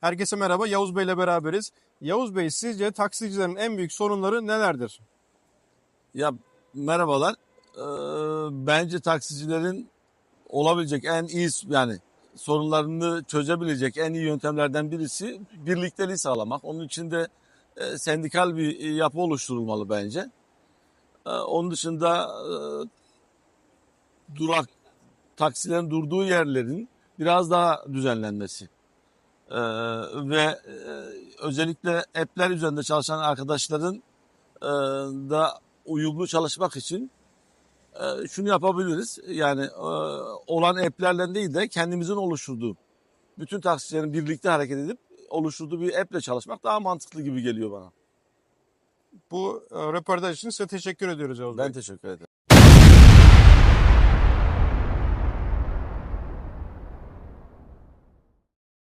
Herkese merhaba. Yavuz Bey ile beraberiz. Yavuz Bey sizce taksicilerin en büyük sorunları nelerdir? Ya merhabalar. Ee, bence taksicilerin olabilecek en iyi yani sorunlarını çözebilecek en iyi yöntemlerden birisi birlikteliği sağlamak. Onun için de e, sendikal bir yapı oluşturulmalı bence. Ee, onun dışında e, durak taksilerin durduğu yerlerin biraz daha düzenlenmesi. Ee, ve e, özellikle app'ler üzerinde çalışan arkadaşların e, da uyumlu çalışmak için e, şunu yapabiliriz. Yani e, olan app'lerle değil de kendimizin oluşturduğu, bütün taksicilerin birlikte hareket edip oluşturduğu bir app'le çalışmak daha mantıklı gibi geliyor bana. Bu e, röportaj için size teşekkür ediyoruz Yavuz Bey. Ben teşekkür ederim.